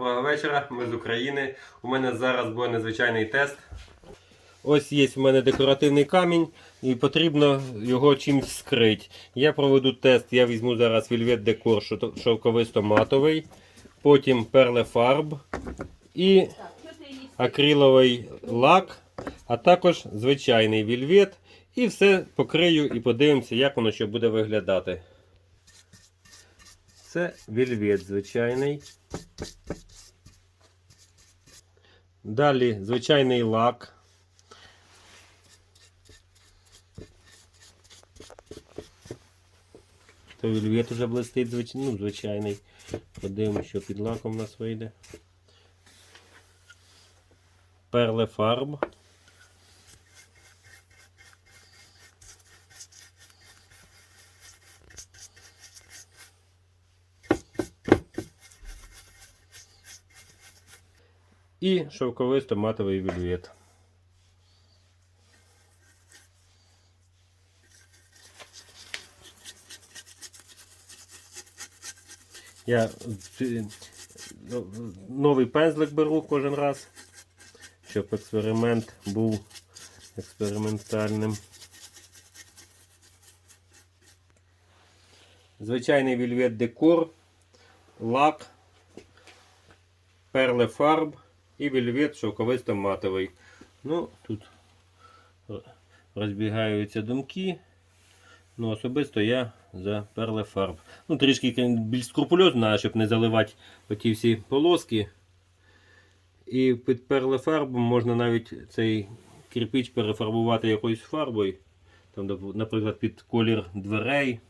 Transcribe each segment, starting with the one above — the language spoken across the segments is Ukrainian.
вечора, ми з України. У мене зараз буде незвичайний тест. Ось є в мене декоративний камінь і потрібно його чимось скрити. Я проведу тест, я візьму зараз Velvet Decor шовковисто-матовий, потім перлефарб і акриловий лак, а також звичайний вільвет. І все покрию і подивимося, як воно ще буде виглядати. Це вільвет звичайний. Далі звичайний лак. То вільвет уже блистить, звич... ну, звичайний. Подивимося, що під лаком у нас вийде. Перлефарб. І шовковисто матовий вільвет. Я е, новий пензлик беру кожен раз, щоб експеримент був експериментальним. Звичайний вільвет декор, лак, перлефарб і вільвет шовковисто матовий. Ну, тут розбігаються думки. Ну, особисто я за перлефарб. Ну, трішки більш скрупульозно, щоб не заливати оті всі полоски. І під перлефарбом можна навіть цей кирпич перефарбувати якоюсь фарбою. Там, наприклад, під колір дверей,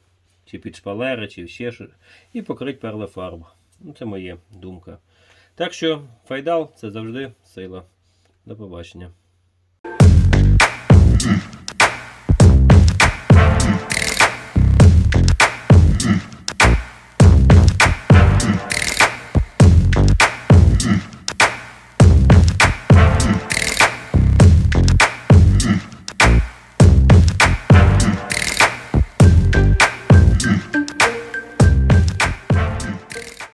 чи під шпалери, чи ще щось. І покрити перлефарб. Ну, це моя думка. Так що файдал це завжди сила. До побачення.